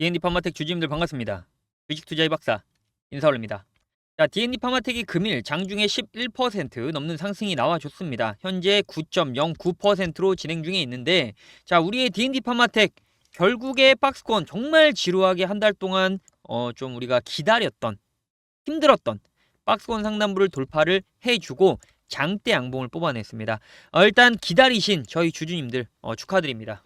D&D 파마텍 주주님들 반갑습니다. 주식 투자의 박사 인사올입니다. 자, D&D 파마텍이 금일 장중에 11% 넘는 상승이 나와줬습니다. 현재 9.09%로 진행 중에 있는데, 자, 우리의 D&D 파마텍 결국에 박스권 정말 지루하게 한 달 동안 어, 좀 우리가 기다렸던 힘들었던 박스권 상단부를 돌파를 해주고 장대 양봉을 뽑아냈습니다. 어, 일단 기다리신 저희 주주님들 어, 축하드립니다.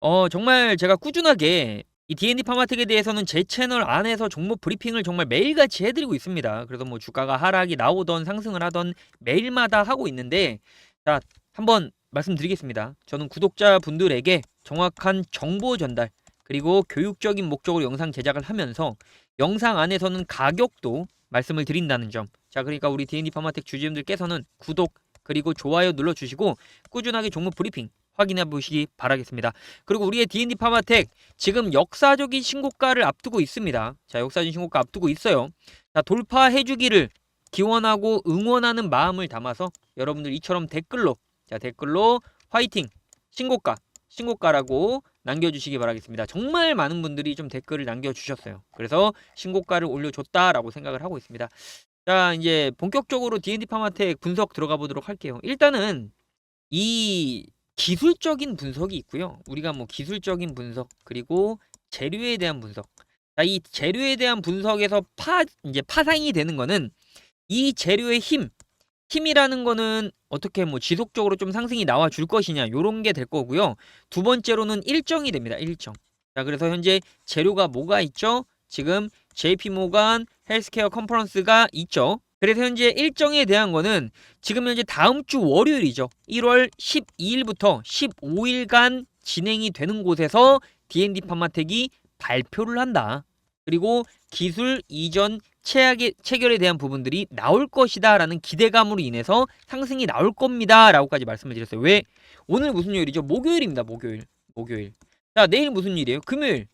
어 정말 제가 꾸준하게 이 D&D 파마텍에 대해서는 제 채널 안에서 종목 브리핑을 정말 매일같이 해드리고 있습니다. 그래서 뭐 주가가 하락이 나오던 상승을 하던 매일마다 하고 있는데 자 한번 말씀드리겠습니다. 저는 구독자분들에게 정확한 정보 전달 그리고 교육적인 목적으로 영상 제작을 하면서 영상 안에서는 가격도 말씀을 드린다는 점. 자 그러니까 우리 D&D 파마텍 주주님들께서는 구독 그리고 좋아요 눌러주시고 꾸준하게 종목 브리핑 확인해 보시기 바라겠습니다. 그리고 우리의 D&D 파마텍 지금 역사적인 신고가를 앞두고 있습니다. 자, 역사적인 신고가 앞두고 있어요. 자, 돌파해 주기를 기원하고 응원하는 마음을 담아서 여러분들 이처럼 댓글로 자, 댓글로 화이팅 신고가 신고가라고 남겨주시기 바라겠습니다. 정말 많은 분들이 좀 댓글을 남겨주셨어요. 그래서 신고가를 올려줬다라고 생각을 하고 있습니다. 자, 이제 본격적으로 D&D 파마텍 분석 들어가 보도록 할게요. 일단은 이 기술적인 분석이 있고요. 우리가 뭐 기술적인 분석 그리고 재료에 대한 분석. 자, 이 재료에 대한 분석에서 파 이제 파상이 되는 거는 이 재료의 힘, 힘이라는 거는 어떻게 뭐 지속적으로 좀 상승이 나와 줄 것이냐 요런 게 될 거고요. 두 번째로는 일정이 됩니다. 일정. 자, 그래서 현재 재료가 뭐가 있죠? 지금 JP 모간 헬스케어 컨퍼런스가 있죠. 그래서 현재 일정에 대한 거는 지금 현재 다음 주 월요일이죠. 1월 12일부터 15일간 진행이 되는 곳에서 D&D 파마텍이 발표를 한다. 그리고 기술 이전 체약의 체결에 대한 부분들이 나올 것이다 라는 기대감으로 인해서 상승이 나올 겁니다 라고까지 말씀을 드렸어요. 왜? 오늘 무슨 요일이죠? 목요일입니다. 목요일. 목요일. 자, 내일 무슨 일이에요? 금요일.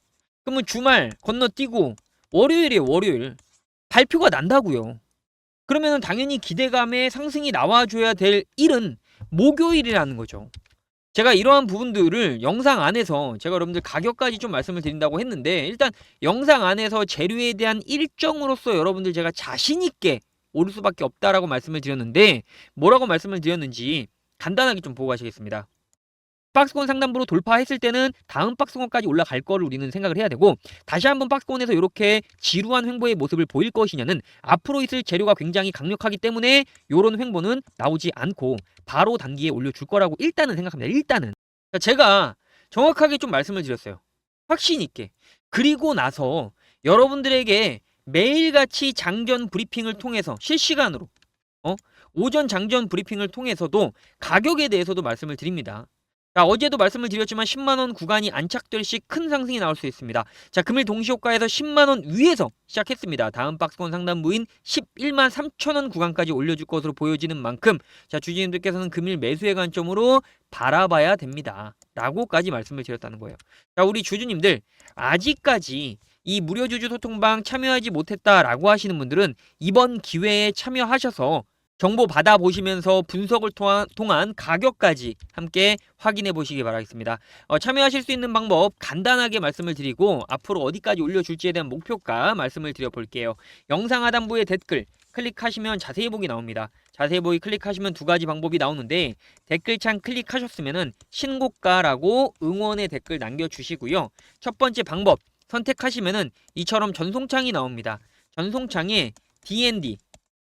그러면 주말 건너뛰고 월요일이에요. 월요일. 발표가 난다고요. 그러면 당연히 기대감에 상승이 나와줘야 될 일은 목요일이라는 거죠. 제가 이러한 부분들을 영상 안에서 제가 여러분들 가격까지 좀 말씀을 드린다고 했는데 일단 영상 안에서 재료에 대한 일정으로서 여러분들 제가 자신 있게 오를 수밖에 없다라고 말씀을 드렸는데 뭐라고 말씀을 드렸는지 간단하게 좀 보고 가시겠습니다. 박스권 상단부로 돌파했을 때는 다음 박스권까지 올라갈 거를 우리는 생각을 해야 되고 다시 한번 박스권에서 이렇게 지루한 횡보의 모습을 보일 것이냐는 앞으로 있을 재료가 굉장히 강력하기 때문에 이런 횡보는 나오지 않고 바로 단기에 올려줄 거라고 일단은 생각합니다. 일단은 자, 제가 정확하게 좀 말씀을 드렸어요. 확신 있게 그리고 나서 여러분들에게 매일같이 장전 브리핑을 통해서 실시간으로 어? 오전 장전 브리핑을 통해서도 가격에 대해서도 말씀을 드립니다. 자, 어제도 말씀을 드렸지만 10만 원 구간이 안착될 시 큰 상승이 나올 수 있습니다. 자, 금일 동시효과에서 10만 원 위에서 시작했습니다. 다음 박스권 상단부인 11만 3천 원 구간까지 올려줄 것으로 보여지는 만큼 자, 주주님들께서는 금일 매수의 관점으로 바라봐야 됩니다. 라고까지 말씀을 드렸다는 거예요. 자, 우리 주주님들 아직까지 이 무료 주주 소통방 참여하지 못했다라고 하시는 분들은 이번 기회에 참여하셔서 정보 받아보시면서 분석을 통한, 통한 가격까지 함께 확인해 보시기 바라겠습니다. 어, 참여하실 수 있는 방법 간단하게 말씀을 드리고 앞으로 어디까지 올려줄지에 대한 목표가 말씀을 드려볼게요. 영상 하단부에 댓글 클릭하시면 자세히 보기 나옵니다. 자세히 보기 클릭하시면 두 가지 방법이 나오는데 댓글창 클릭하셨으면은 신고가라고 응원의 댓글 남겨주시고요. 첫 번째 방법 선택하시면은 이처럼 전송창이 나옵니다. 전송창에 DND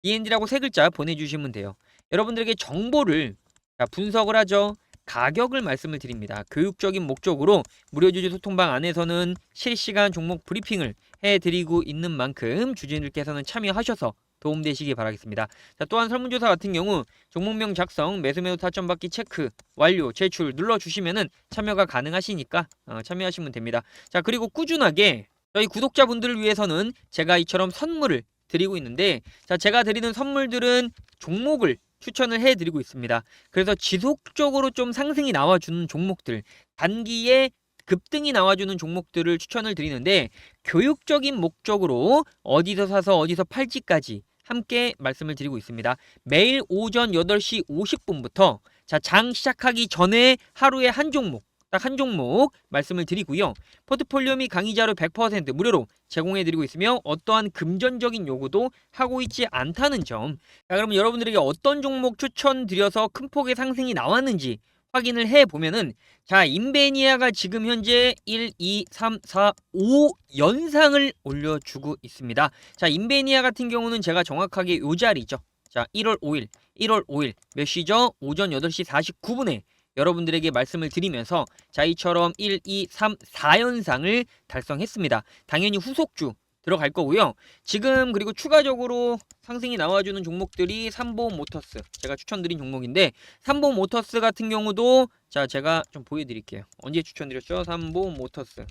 DND라고 세 글자 보내주시면 돼요. 여러분들에게 정보를 자, 분석을 하죠. 가격을 말씀을 드립니다. 교육적인 목적으로 무료 주주 소통방 안에서는 실시간 종목 브리핑을 해드리고 있는 만큼 주주님들께서는 참여하셔서 도움되시기 바라겠습니다. 자, 또한 설문조사 같은 경우 종목명 작성, 매수 매도 타점 받기 체크, 완료, 제출 눌러주시면은 참여가 가능하시니까 어, 참여하시면 됩니다. 자, 그리고 꾸준하게 저희 구독자분들을 위해서는 제가 이처럼 선물을 드리고 있는데 자 제가 드리는 선물들은 종목을 추천을 해드리고 있습니다. 그래서 지속적으로 좀 상승이 나와주는 종목들 단기에 급등이 나와주는 종목들을 추천을 드리는데 교육적인 목적으로 어디서 사서 어디서 팔지까지 함께 말씀을 드리고 있습니다. 매일 오전 8시 50분부터 자 장 시작하기 전에 하루에 한 종목 딱 한 종목 말씀을 드리고요. 포트폴리오 및 강의 자료 100% 무료로 제공해 드리고 있으며 어떠한 금전적인 요구도 하고 있지 않다는 점. 자, 그러면 여러분들에게 어떤 종목 추천드려서 큰 폭의 상승이 나왔는지 확인을 해 보면은 자, 인베니아가 지금 현재 1, 2, 3, 4, 5 연상을 올려 주고 있습니다. 자, 인베니아 같은 경우는 제가 정확하게 요 자리죠. 자, 1월 5일, 1월 5일 몇 시죠? 오전 8시 49분에 여러분들에게 말씀을 드리면서 자, 이처럼 1, 2, 3, 4연상을 달성했습니다. 당연히 후속주 들어갈 거고요. 지금 그리고 추가적으로 상승이 나와주는 종목들이 삼보험 모터스 제가 추천드린 종목인데 삼보험 모터스 같은 경우도 자 제가 좀 보여드릴게요. 언제 추천드렸죠? 삼보험 모터스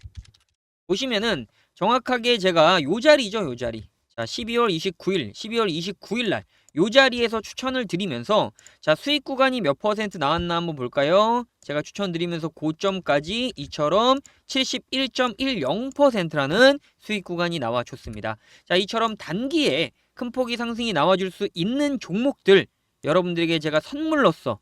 보시면은 정확하게 제가 요 자리죠, 요 자리. 자 12월 29일, 12월 29일 날 요 자리에서 추천을 드리면서 자 수익 구간이 몇 퍼센트 나왔나 한번 볼까요? 제가 추천드리면서 고점까지 이처럼 71.10%라는 수익 구간이 나와줬습니다. 자, 이처럼 단기에 큰 폭의 상승이 나와줄 수 있는 종목들 여러분들에게 제가 선물로서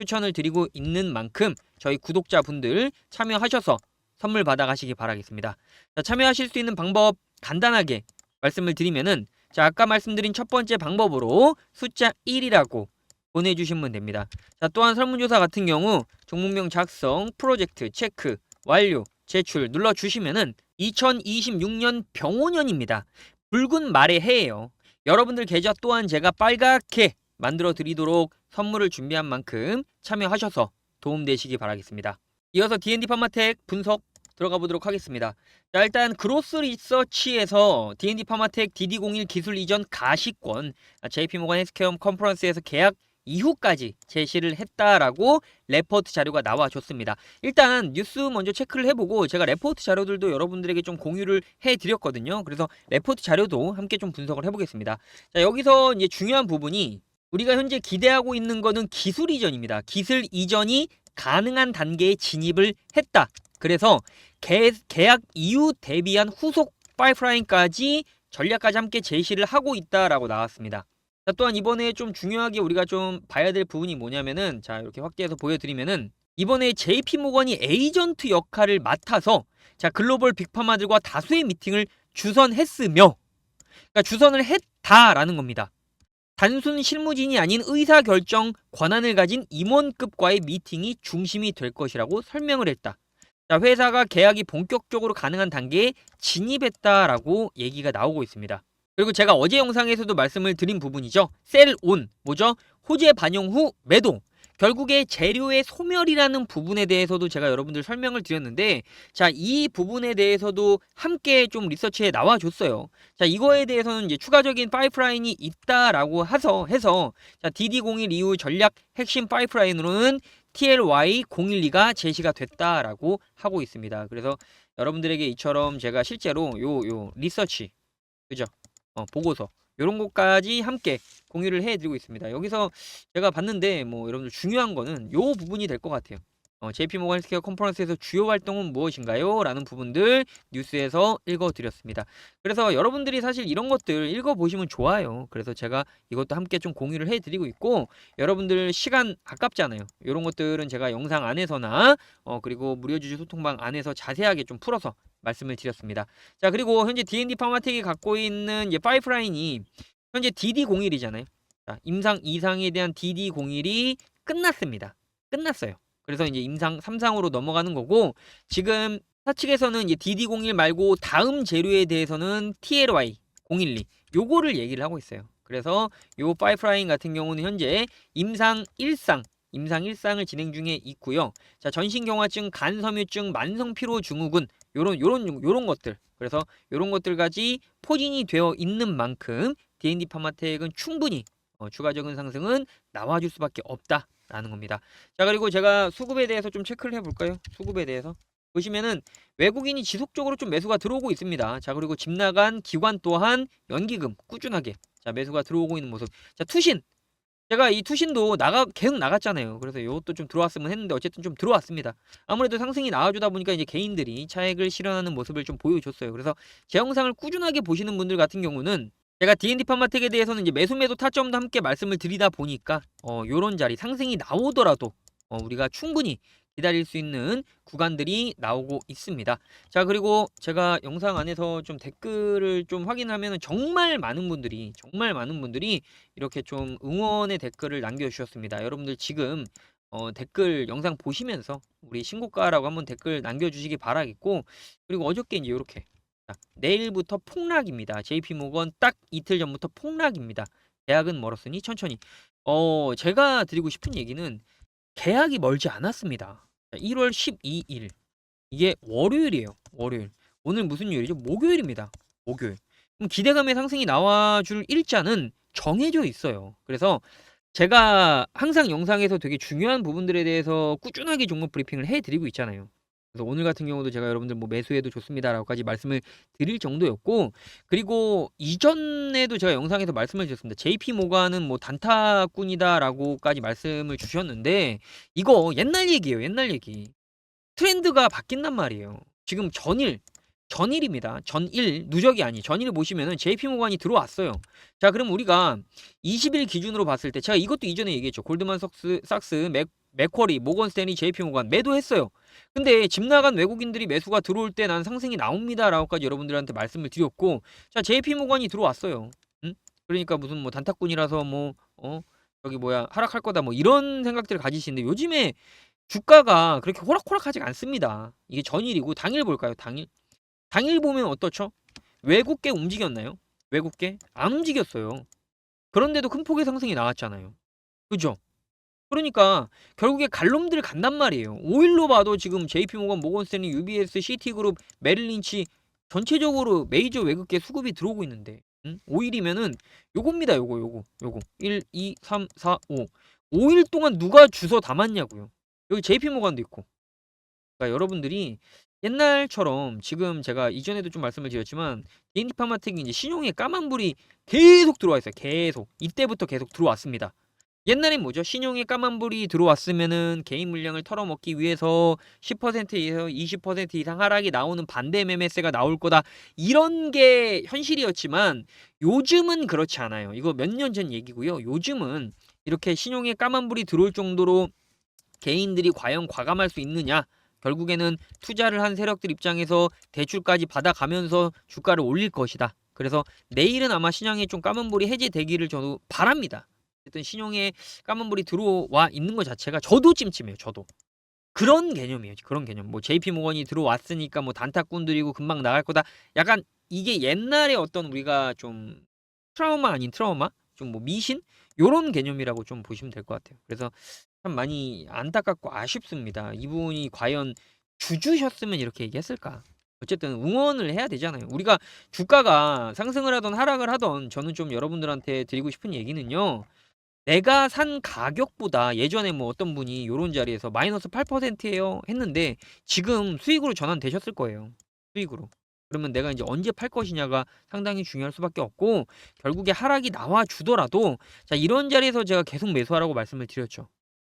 추천을 드리고 있는 만큼 저희 구독자분들 참여하셔서 선물 받아가시기 바라겠습니다. 자, 참여하실 수 있는 방법 간단하게 말씀을 드리면은 자, 아까 말씀드린 첫 번째 방법으로 숫자 1이라고 보내주시면 됩니다. 자, 또한 설문조사 같은 경우 종목명 작성, 프로젝트, 체크, 완료, 제출 눌러주시면은 2026년 병오년입니다. 붉은 말의 해예요. 여러분들 계좌 또한 제가 빨갛게 만들어 드리도록 선물을 준비한 만큼 참여하셔서 도움되시기 바라겠습니다. 이어서 D&D 파마텍 분석 들어가 보도록 하겠습니다. 자, 일단 그로스 리서치에서 D&D 파마텍 DD01 기술 이전 가시권 JP모건 헬스케어 컨퍼런스에서 계약 이후까지 제시를 했다라고 레포트 자료가 나와줬습니다. 일단 뉴스 먼저 체크를 해보고 제가 레포트 자료들도 여러분들에게 좀 공유를 해드렸거든요. 그래서 레포트 자료도 함께 좀 분석을 해보겠습니다. 자 여기서 이제 중요한 부분이 우리가 현재 기대하고 있는 거는 기술 이전입니다. 기술 이전이 가능한 단계에 진입을 했다. 그래서 개, 계약 이후 대비한 후속 파이프라인까지 전략까지 함께 제시를 하고 있다라고 나왔습니다. 자, 또한 이번에 좀 중요하게 우리가 좀 봐야 될 부분이 뭐냐면은 자 이렇게 확대해서 보여드리면은 이번에 JP 모건이 에이전트 역할을 맡아서 자 글로벌 빅파마들과 다수의 미팅을 주선했으며 그러니까 주선을 했다라는 겁니다. 단순 실무진이 아닌 의사 결정 권한을 가진 임원급과의 미팅이 중심이 될 것이라고 설명을 했다. 자, 회사가 계약이 본격적으로 가능한 단계에 진입했다라고 얘기가 나오고 있습니다. 그리고 제가 어제 영상에서도 말씀을 드린 부분이죠. 셀온 뭐죠? 호재 반영 후 매도. 결국에 재료의 소멸이라는 부분에 대해서도 제가 여러분들 설명을 드렸는데 자, 이 부분에 대해서도 함께 좀 리서치에 나와 줬어요. 자, 이거에 대해서는 이제 추가적인 파이프라인이 있다라고 해서 해서 자, DD01 이후 전략 핵심 파이프라인으로는 TLY 012가 제시가 됐다라고 하고 있습니다. 그래서 여러분들에게 이처럼 제가 실제로 요 요 리서치 그죠? 어, 보고서 이런 것까지 함께 공유를 해드리고 있습니다. 여기서 제가 봤는데 뭐 여러분들 중요한 거는 요 부분이 될 것 같아요. 어, JP모건 헬스케어 컨퍼런스에서 주요 활동은 무엇인가요? 라는 부분들 뉴스에서 읽어드렸습니다. 그래서 여러분들이 사실 이런 것들 읽어보시면 좋아요. 그래서 제가 이것도 함께 좀 공유를 해드리고 있고 여러분들 시간 아깝잖아요. 이런 것들은 제가 영상 안에서나 어, 그리고 무료주주 소통방 안에서 자세하게 좀 풀어서 말씀을 드렸습니다. 자 그리고 현재 D&D 파마텍이 갖고 있는 이제 파이프라인이 현재 DD01이잖아요. 자, 임상 2상에 대한 DD01이 끝났습니다. 끝났어요. 그래서 이제 임상 3상으로 넘어가는 거고 지금 사측에서는 이제 DD01 말고 다음 재료에 대해서는 TLY 012 요거를 얘기를 하고 있어요. 그래서 요 파이프라인 같은 경우는 현재 임상 1상 임상 1상을 진행 중에 있고요. 자, 전신경화증, 간섬유증, 만성피로 증후군 요런 요런 요런 것들. 그래서 요런 것들까지 포진이 되어 있는 만큼 D&D 파마텍은 충분히 어, 추가적인 상승은 나와줄 수밖에 없다 라는 겁니다. 자 그리고 제가 수급에 대해서 좀 체크를 해볼까요? 수급에 대해서 보시면은 외국인이 지속적으로 좀 매수가 들어오고 있습니다. 자 그리고 집 나간 기관 또한 연기금 꾸준하게 자 매수가 들어오고 있는 모습. 자 투신 제가 이 투신도 나가 계속 나갔잖아요. 그래서 이것도 좀 들어왔으면 했는데 어쨌든 좀 들어왔습니다. 아무래도 상승이 나와주다 보니까 이제 개인들이 차액을 실현하는 모습을 좀 보여줬어요. 그래서 제 영상을 꾸준하게 보시는 분들 같은 경우는 제가 D&D 파마텍에 대해서는 이제 매수 매도 타점도 함께 말씀을 드리다 보니까 어 요런 자리 상승이 나오더라도 어 우리가 충분히 기다릴 수 있는 구간들이 나오고 있습니다. 자, 그리고 제가 영상 안에서 좀 댓글을 좀 확인하면 정말 많은 분들이 정말 많은 분들이 이렇게 좀 응원의 댓글을 남겨 주셨습니다. 여러분들 지금 어, 댓글 영상 보시면서 우리 신고가라고 한번 댓글 남겨 주시기 바라겠고 그리고 어저께 이제 이렇게 자, 내일부터 폭락입니다. JP 모건 딱 이틀 전부터 폭락입니다. 계약은 멀었으니 천천히. 어, 제가 드리고 싶은 얘기는 계약이 멀지 않았습니다. 자, 1월 12일. 이게 월요일이에요. 월요일. 오늘 무슨 요일이죠? 목요일입니다. 목요일. 그럼 기대감의 상승이 나와줄 일자는 정해져 있어요. 그래서 제가 항상 영상에서 되게 중요한 부분들에 대해서 꾸준하게 종목 브리핑을 해드리고 있잖아요. 그래서 오늘 같은 경우도 제가 여러분들 뭐 매수해도 좋습니다라고까지 말씀을 드릴 정도였고 그리고 이전에도 제가 영상에서 말씀을 드렸습니다. JP 모가는 뭐 단타꾼이다라고까지 말씀을 주셨는데 이거 옛날 얘기예요. 옛날 얘기. 트렌드가 바뀐단 말이에요. 지금 전일 전일입니다. 전일 누적이 아니 전일 보시면은 JP 모간이 들어왔어요. 자, 그럼 우리가 20일 기준으로 봤을 때 제가 이것도 이전에 얘기했죠. 골드만 석스, 삭스, 맥, 맥쿼리, 모건 스탠리, JP 모간 매도했어요. 근데 집 나간 외국인들이 매수가 들어올 때 난 상승이 나옵니다 라고까지 여러분들한테 말씀을 드렸고 자, JP 모간이 들어왔어요. 응? 그러니까 무슨 뭐 단타꾼이라서 뭐 어, 저기 뭐야 하락할 거다 뭐 이런 생각들을 가지시는데 요즘에 주가가 그렇게 호락호락하지 않습니다. 이게 전일이고 당일 볼까요? 당일. 당일 보면 어떻죠? 외국계 움직였나요? 외국계 안 움직였어요. 그런데도 큰 폭의 상승이 나왔잖아요. 그죠? 그러니까 결국에 갈놈들 간단 말이에요. 5일로 봐도 지금 JP모건, 모건스탠리, UBS, 시티그룹, 메릴린치 전체적으로 메이저 외국계 수급이 들어오고 있는데 응? 5일이면은 요겁니다. 요거 요거 요거 1, 2, 3, 4, 5 5일 동안 누가 주워 담았냐고요. 여기 JP모건도 있고 그러니까 여러분들이 옛날처럼 지금 제가 이전에도 좀 말씀을 드렸지만 DND 파마텍이 이제 신용의 까만 불이 계속 들어와 있어요. 계속 이때부터 계속 들어왔습니다. 옛날엔 뭐죠? 신용의 까만 불이 들어왔으면은 개인 물량을 털어먹기 위해서 10%에서 20% 이상 하락이 나오는 반대 매매세가 나올 거다. 이런 게 현실이었지만 요즘은 그렇지 않아요. 이거 몇 년 전 얘기고요. 요즘은 이렇게 신용의 까만 불이 들어올 정도로 개인들이 과연 과감할 수 있느냐? 결국에는 투자를 한 세력들 입장에서 대출까지 받아가면서 주가를 올릴 것이다. 그래서 내일은 아마 신용에 좀 까만불이 해제되기를 저도 바랍니다. 어쨌든 신용에 까만 불이 들어와 있는 것 자체가 저도 찜찜해요. 저도. 그런 개념이에요. 그런 개념. 뭐 JP 모건이 들어왔으니까 뭐 단타꾼들이고 금방 나갈 거다. 약간 이게 옛날에 어떤 우리가 좀 트라우마 아닌 트라우마? 좀 뭐 미신? 요런 개념이라고 좀 보시면 될 것 같아요. 그래서 참 많이 안타깝고 아쉽습니다. 이분이 과연 주주셨으면 이렇게 얘기했을까? 어쨌든 응원을 해야 되잖아요. 우리가 주가가 상승을 하던 하락을 하던 저는 좀 여러분들한테 드리고 싶은 얘기는요. 내가 산 가격보다 예전에 뭐 어떤 분이 요런 자리에서 마이너스 8%예요 했는데 지금 수익으로 전환되셨을 거예요. 수익으로. 그러면 내가 이제 언제 팔 것이냐가 상당히 중요할 수밖에 없고 결국에 하락이 나와 주더라도 자 이런 자리에서 제가 계속 매수하라고 말씀을 드렸죠.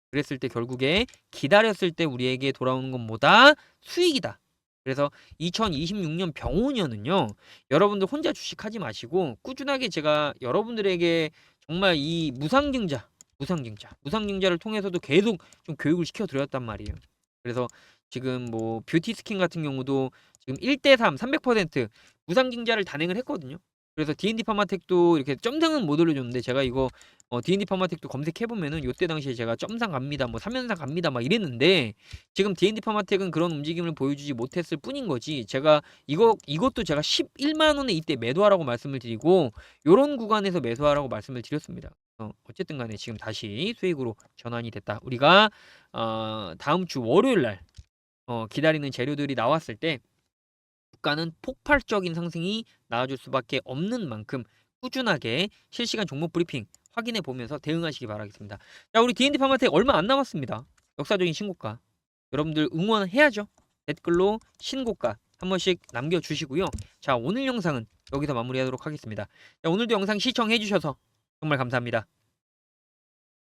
그랬을 때 결국에 기다렸을 때 우리에게 돌아오는 건 뭐다? 수익이다. 그래서 2026년 병원년은요. 여러분들 혼자 주식하지 마시고 꾸준하게 제가 여러분들에게 정말 이 무상증자, 무상증자, 무상증자를 통해서도 계속 좀 교육을 시켜 드렸단 말이에요. 그래서 지금 뭐 뷰티 스킨 같은 경우도 지금 1대3 300% 무상증자를 단행을 했거든요. 그래서 D&D 파마텍도 이렇게 점상은 못 올려줬는데 제가 이거 어, D&D 파마텍도 검색해 보면은 요때 당시에 제가 점상 갑니다, 뭐 3연상 갑니다, 막 이랬는데 지금 D&D 파마텍은 그런 움직임을 보여주지 못했을 뿐인 거지. 제가 이거 이것도 제가 11만 원에 이때 매도하라고 말씀을 드리고 요런 구간에서 매수하라고 말씀을 드렸습니다. 어, 어쨌든 간에 지금 다시 수익으로 전환이 됐다. 우리가 어, 다음 주 월요일 날 어, 기다리는 재료들이 나왔을 때 주가는 폭발적인 상승이 나와줄 수밖에 없는 만큼 꾸준하게 실시간 종목 브리핑 확인해 보면서 대응하시기 바라겠습니다. 자, 우리 D&D 파마텍 얼마 안 남았습니다. 역사적인 신고가. 여러분들 응원해야죠. 댓글로 신고가 한 번씩 남겨주시고요. 자, 오늘 영상은 여기서 마무리하도록 하겠습니다. 자, 오늘도 영상 시청해 주셔서 정말 감사합니다.